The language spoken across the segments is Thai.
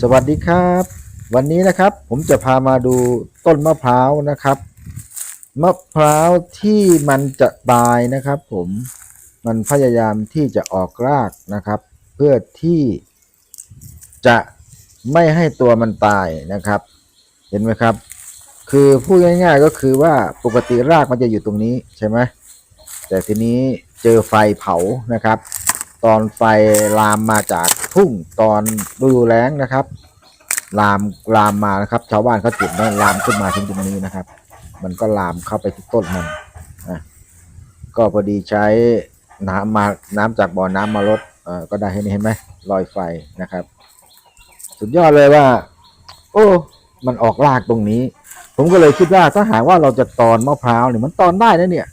สวัสดีครับ วันนี้นะครับผมจะพามาดูต้นมะพร้าวนะครับ มะพร้าวที่มันจะตายนะครับ ผมมันพยายามที่จะออกรากนะครับ เพื่อที่จะไม่ให้ตัวมันตายนะครับ เห็นไหมครับ คือพูดง่ายๆก็คือว่าปกติรากมันจะอยู่ตรงนี้ใช่ไหมแต่ทีนี้เจอไฟเผานะครับ ตอนไฟลามมาจากทุ่งตอนฤดูแล้งนะครับลามลามมานะครับ ชาวบ้านเขาจุดแล้วลามขึ้นมาถึงตรงนี้นะครับ มันก็ลามเข้าไปที่ต้นมันนะก็พอดีใช้น้ำมาน้ำจากบ่อน้ำมาลดเออก็ได้เห็นเห็นไหมรอยไฟนะครับ สุดยอดเลยว่า โอ้มันออกรากตรงนี้ ผมก็เลยคิดว่าถ้าหากว่าเราจะตอนมะพร้าวเนี่ยมันตอนได้นะเนี่ย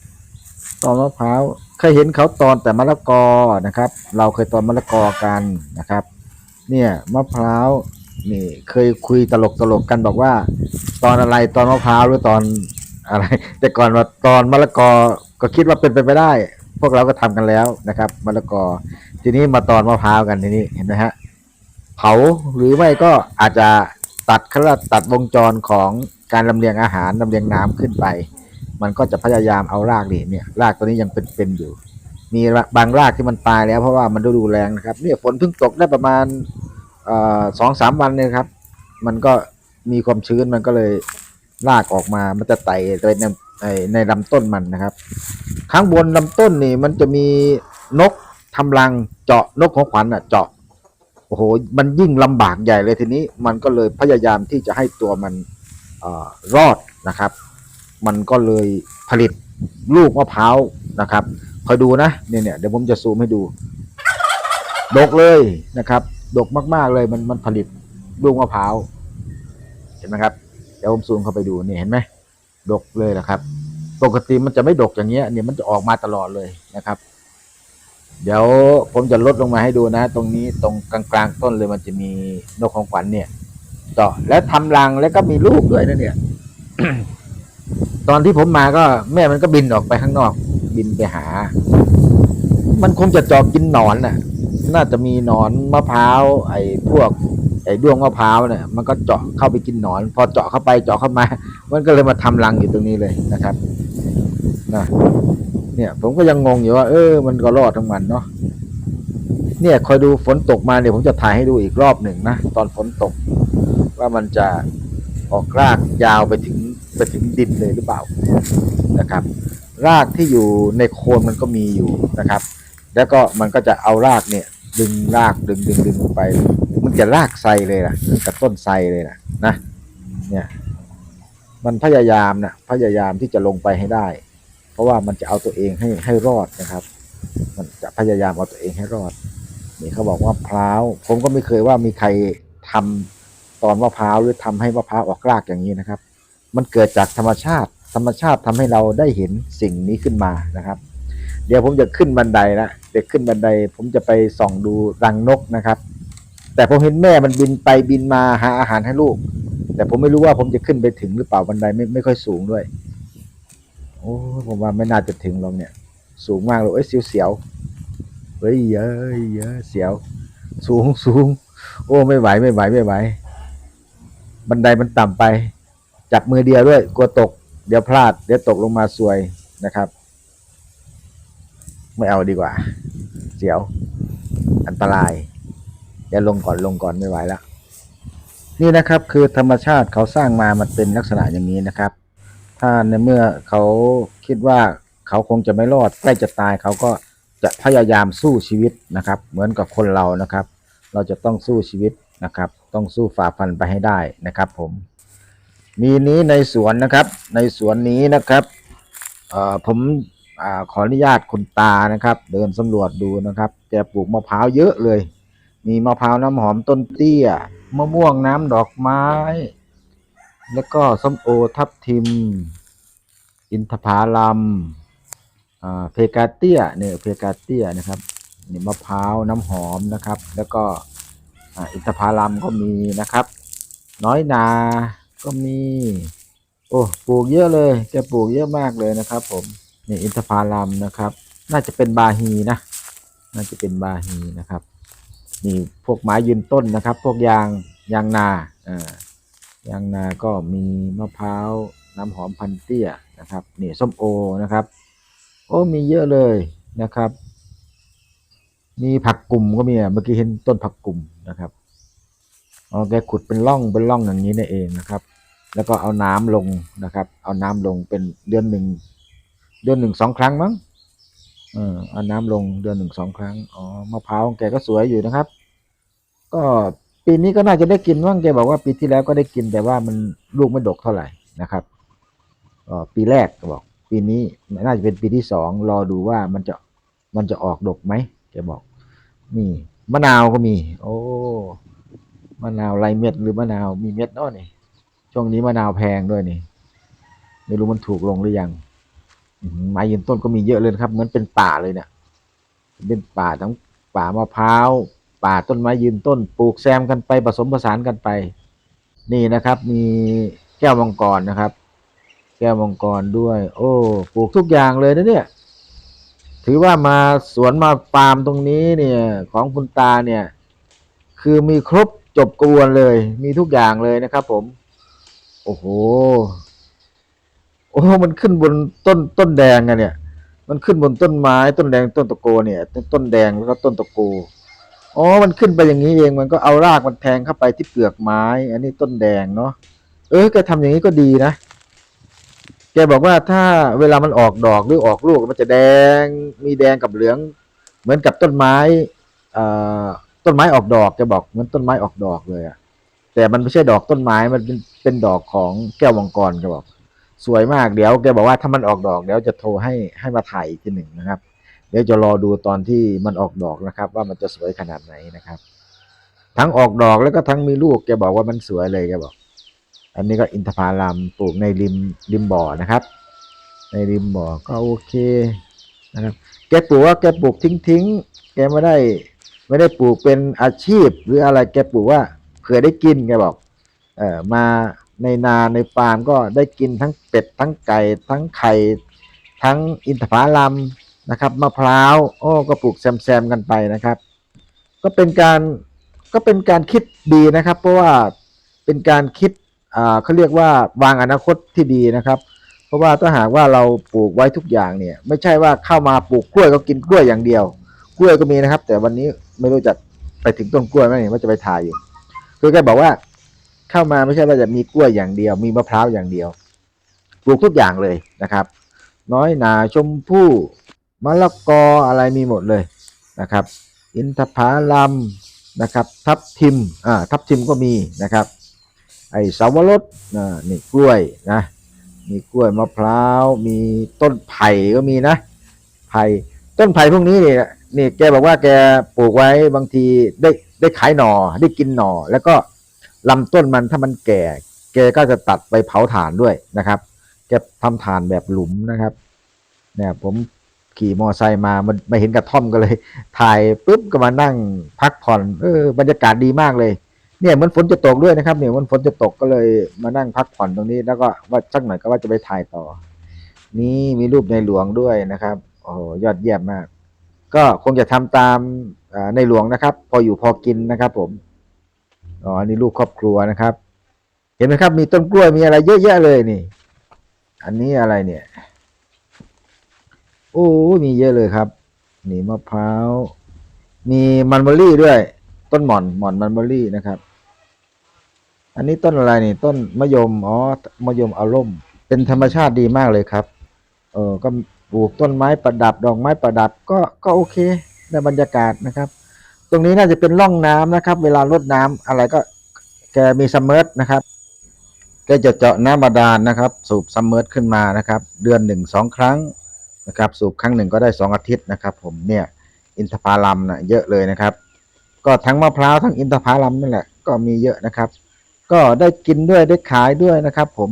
ตอนมะพร้าว เคยเห็นเขาตอนแต่มะละกอนะครับ เราเคยตอนมะละกอกันนะครับ เนี่ยมะพร้าวนี่เคยคุยตลกตลกกันบอกว่า ตอนอะไรตอนมะพร้าวหรือตอนอะไร แต่ก่อนว่าตอนมะละกอก็คิดว่าเป็นไปไม่ได้ พวกเราก็ทำกันแล้วนะครับมะละกอ ทีนี้มาตอนมะพร้าวกันทีนี้เห็นไหมฮะเผาหรือไม่ก็อาจจะตัดขาเรียกว่าตัดวงจรของการลำเลียงอาหารลำเลียงน้ำขึ้นไป มันก็จะพยายามเอารากนี่เนี่ยรากตัวนี้ยังเป็นๆอยู่ มีบางรากที่มันตายแล้วเพราะว่ามันดูแรงนะครับเนี่ยฝนเพิ่งตกได้ประมาณสองสามวันเนี่ยครับ มันก็มีความชื้นมันก็เลยรากออกมา มันจะไต่ไปในในลำต้นมันนะครับ ข้างบนลำต้นนี่มันจะมีนกทำรังเจาะนกของขวัญอะเจาะโอ้โหมันยิ่งลำบากใหญ่เลยทีนี้ มันก็เลยพยายามที่จะให้ตัวมันอรอดนะครับ มันก็เลยผลิตลูกมะพร้าวนะครับคอยดูนะเนี่ยเนี่ยเดี๋ยวผมจะซูมให้ดู ดกเลยนะครับ ดกมาก ๆเลยมันมันผลิตลูกมะพร้าวเห็นไหมครับเดี๋ยวผมซูมเข้าไปดูนี่เห็นไหมดกเลยนะครับ ปกติมันจะไม่ดกอย่างเงี้ยเนี่ยมันจะออกมาตลอดเลยนะครับ เดี๋ยวผมจะลดลงมาให้ดูนะ ตรงนี้ตรงกลางๆต้นเลยมันจะมีนกของขวัญเนี่ยเจาะแล้วทำรังแล้วก็มีลูกด้วยนะเนี่ย ตอนที่ผมมาก็แม่มันก็บินออกไปข้างนอก บินไปหา มันคงจะจาะกินหนอนน่ะ น่าจะมีหนอนมะพร้าว ไอ้พวก ไอ้ด้วงมะพร้าวเนี่ยมันก็เจาะเข้าไปกินหนอน พอเจาะเข้าไปเจาะเข้ามา มันก็เลยมาทำรังอยู่ตรงนี้เลยนะครับนะเนี่ยผมก็ยังงงอยู่ว่า เออ มันก็รอดทั้งมันเนาะเนี่ยคอยดูฝนตกมาเดี๋ยวผมจะถ่ายให้ดูอีกรอบหนึ่งนะ ตอนฝนตก ว่ามันจะออกรากยาวไปถึง ไปถึงดินเลยหรือเปล่านะครับ รากที่อยู่ในโคนมันก็มีอยู่นะครับ แล้วก็มันก็จะเอารากเนี่ยดึงรากดึงดึงดึงลงไป มันจะรากไซเลยนะกับต้นไทรเลยนะนะเนี่ยมันพยายามนะพยายามที่จะลงไปให้ได้ เพราะว่ามันจะเอาตัวเองให้ให้รอดนะครับ มันจะพยายามเอาตัวเองให้รอดนี่เขาบอกว่าพร้าวผมก็ไม่เคยว่ามีใครทำตอนมะพร้าวหรือทำให้มะพร้าวออกรากอย่างนี้นะครับ มันเกิดจากธรรมชาติ ธรรมชาติทำให้เราได้เห็นสิ่งนี้ขึ้นมานะครับ เดี๋ยวผมจะขึ้นบันไดละเด็กขึ้นบันได ผมจะไปส่องดูรังนกนะครับ แต่ผมเห็นแม่มันบินไปบินมาหาอาหารให้ลูก แต่ผมไม่รู้ว่าผมจะขึ้นไปถึงหรือเปล่าบันไดไม่ไม่ค่อยสูงด้วย โอ้ผมว่าไม่น่าจะถึงหรอกเนี่ย สูงมากเลยเอ้ยเสียวเสียวๆเฮ้ยเย้ยเย้ยเสียว สูงสูงโอ้ไม่ไหวไม่ไหวไม่ไหวบันไดมันต่ำไป จับมือเดียวด้วยกลัวตก เดี๋ยวพลาด เดี๋ยวตกลงมาซวยนะครับ ไม่เอาดีกว่า เสียว อันตรายเดี๋ยวลงก่อนลงก่อนไม่ไหวแล้วนี่นะครับคือธรรมชาติเขาสร้างมามันเป็นลักษณะอย่างนี้นะครับ ถ้าในเมื่อเขาคิดว่าเขาคงจะไม่รอดใกล้จะตายเขาก็จะพยายามสู้ชีวิตนะครับ เหมือนกับคนเรานะครับ เราจะต้องสู้ชีวิตนะครับ ต้องสู้ฝ่าฟันไปให้ได้นะครับผม มีนี้ในสวนนะครับ ในสวนนี้นะครับผมอขออนุญาตคุณตานะครับ เดินสำรวจดูนะครับแกปลูกมะพร้าวเยอะเลย มีมะพร้าวน้ำหอมต้นเตี้ยมะม่วงน้ำดอกไม้ แล้วก็ส้มโอทับทิม อินทผลัมเพกาเตียเนี่ยเพกาเตียนะครับนี่มะพร้าวน้ำหอมนะครับ แล้วก็อินทผลัมก็มีนะครับ น้อยนา ก็มี โอ้ปลูกเยอะเลยแกปลูกเยอะมากเลยนะครับ ผมนี่อินทผลัมนะครับ น่าจะเป็นบาฮีนะ น่าจะเป็นบาฮีนะครับนี่พวกไม้ยืนต้นนะครับ พวกยางยางนาอ่ายางนาก็มีมะพร้าวน้ำหอมพันเตี้ยนะครับนี่ส้มโอนะครับ โอ้มีเยอะเลยนะครับ มีผักกลุ่มก็มีอะเมื่อกี้เห็นต้นผักกลุ่มนะครับอ๋อแกขุดเป็นร่องเป็นร่องอย่างนี้นี่เองนะครับ แล้วก็เอาน้ำลงนะครับ เอาน้ำลงเป็นเดือนหนึ่งเดือนหนึ่งสองครั้งมั้งเออเอาน้ำลงเดือนหนึ่งสองครั้งอ๋อมะพร้าวของแกก็สวยอยู่นะครับ ก็ปีนี้ก็น่าจะได้กินว่างแกบอกว่าปีที่แล้วก็ได้กินแต่ว่ามันลูกไม่ดกเท่าไหร่นะครับก็ปีแรกก็บอก ปีนี้น่าจะเป็นปีที่สองรอดูว่ามันจะมันจะออกดกไหมแกบอกนี่มะนาวก็มี โอ้มะนาวไรเม็ดหรือมะนาวมีเม็ดเนาะนี่ ช่วงนี้มะนาวแพงด้วยนี่ ไม่รู้มันถูกลงหรือยังไม้ยืนต้นก็มีเยอะเลยครับ เหมือนเป็นป่าเลยเนี่ยเป็นป่าทั้งป่ามะพร้าวป่าต้นไม้ยืนต้น ปลูกแซมกันไปผสมผสานกันไป นี่นะครับ มีแก้วมังกรนะครับ แก้วมังกรด้วย โอ้ปลูกทุกอย่างเลยนะเนี่ย ถือว่ามาสวนมาฟาร์มตรงนี้เนี่ย ของคุณตาเนี่ย คือมีครบจบกระบวนเลย มีทุกอย่างเลยนะครับ ผม โอ้โห โอ้ มันขึ้นบนต้นต้นแดงอะเนี่ย มันขึ้นบนต้นไม้ต้นแดงต้นตะโกเนี่ยต้นต้นแดงแล้วก็ต้นตะโก อ๋อ มันขึ้นไปอย่างนี้เอง มันก็เอารากมันแทงเข้าไปที่เปลือกไม้ อันนี้ต้นแดงเนาะ เออแกทำอย่างนี้ก็ดีนะ แกบอกว่าถ้าเวลามันออกดอกหรือออกลูกมันจะแดง มีแดงกับเหลือง เหมือนกับต้นไม้เอ่อต้นไม้ออกดอกแกบอกเหมือนต้นไม้ออกดอกเลยอะแต่มันไม่ใช่ดอกต้นไม้มันเป็น เป็นดอกของแก้วมังกรแกบอก สวยมากเดี๋ยวแกบอกว่าถ้ามันออกดอกเดี๋ยวจะโทรให้ให้มาถ่ายอีกทีหนึ่งนะครับ เดี๋ยวจะรอดูตอนที่มันออกดอกนะครับ ว่ามันจะสวยขนาดไหนนะครับ ทั้งออกดอกแล้วก็ทั้งมีลูกแกบอกว่ามันสวยเลยแกบอก อันนี้ก็อินทผลัมปลูกในริมริมบ่อนะครับ ในริมบ่อก็โอเคนะครับ แกปลูกว่าแกปลูกทิ้งทิ้งแกไม่ได้ไม่ได้ปลูกเป็นอาชีพหรืออะไรแกปลูกว่าเผื่อได้กินแกบอก เออมาในนาในฟาร์มก็ได้กินทั้งเป็ดทั้งไก่ ทั้งไข่ ทั้งอินทผลัมนะครับมะพร้าวโอ้ก็ปลูกแซมๆกันไปนะครับ ก็เป็นการก็เป็นการคิดดีนะครับ เพราะว่าเป็นการคิดอ่าเขาเรียกว่าวางอนาคตที่ดีนะครับ เพราะว่าถ้าหากว่าเราปลูกไว้ทุกอย่างเนี่ย ไม่ใช่ว่าเข้ามาปลูกกล้วยก็กินกล้วยอย่างเดียว กล้วยก็มีนะครับ แต่วันนี้ไม่รู้จะไปถึงต้นกล้วยไหมว่าจะไปถ่ายอยู่คือแกบอกว่า เข้ามาไม่ใช่ว่าจะมีกล้วยอย่างเดียว มีมะพร้าวอย่างเดียว ปลูกทุกอย่างเลยนะครับ น้อยหนาชมพู่มะละกออะไรมีหมดเลยนะครับ อินทผลัมนะครับ ทับทิมอ่าทับทิมก็มีนะครับ ไอ้สาวรสอ่านี่กล้วยนะมีกล้วยมะพร้าว มีต้นไผ่ก็มีนะไผ่ต้นไผ่พวกนี้เนี่ยนี่แกบอกว่าแกปลูกไว้บางทีได้ได้ขายหน่อได้กินหน่อแล้วก็ ลำต้นมันถ้ามันแก่ แกก็จะตัดไปเผาถ่านด้วยนะครับ แกทำถ่านแบบหลุมนะครับ เนี่ยผมขี่มอไซค์มามันมาเห็นกระท่อมก็เลย ถ่ายปุ๊บก็มานั่งพักผ่อน เออบรรยากาศดีมากเลย เนี่ยมันฝนจะตกด้วยนะครับ เนี่ยมันฝนจะตกก็เลยมานั่งพักผ่อนตรงนี้ แล้วก็ว่าสักหน่อยก็ว่าจะไปถ่ายต่อ นี่มีรูปในหลวงด้วยนะครับ โอ้โหยอดเยี่ยมมาก ก็คงจะทำตามในหลวงนะครับ พออยู่พอกินนะครับ ผม อ๋ออันนี้ลูกครอบครัวนะครับ เห็นไหมครับ มีต้นกล้วยมีอะไรเยอะแยะเลยนี่ อันนี้อะไรเนี่ย โอ้มีเยอะเลยครับ นี่มะพร้าว มีมันเบอรี่ด้วย ต้นหม่อนหม่อนมันเบอรี่นะครับ อันนี้ต้นอะไรนี่ ต้นมะยมอ๋อมะยมอาร่มเป็นธรรมชาติดีมากเลยครับ เออก็ปลูกต้นไม้ประดับดอกไม้ประดับก็ก็โอเคในบรรยากาศนะครับ ตรงนี้น่าจะเป็นร่องน้ำนะครับ เวลารดน้ำอะไรก็แกมีซัมเมอร์นะครับแกจะเจาะน้ำบาดาลนะครับ สูบซัมเมอร์ขึ้นมานะครับ เดือนหนึ่งสองครั้งนะครับ สูบครั้งหนึ่งก็ได้สองอาทิตย์นะครับ ผมเนี่ยอินทผลัมนะเยอะเลยนะครับ ก็ทั้งมะพร้าวทั้งอินทผลัมนั่นแหละก็มีเยอะนะครับ ก็ได้กินด้วยได้ขายด้วยนะครับ ผม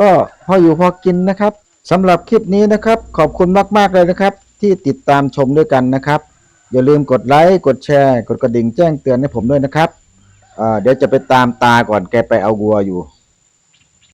ก็พออยู่พอกินนะครับสำหรับคลิปนี้นะครับ ขอบคุณมาก ๆ เลยนะครับ ที่ติดตามชมด้วยกันนะครับ อย่าลืมกดไลค์กดแชร์ กดกระดิ่งแจ้งเตือนให้ผมด้วยนะครับเดี๋ยวจะไปตามตาก่อนแกไปเอาวัวอยู่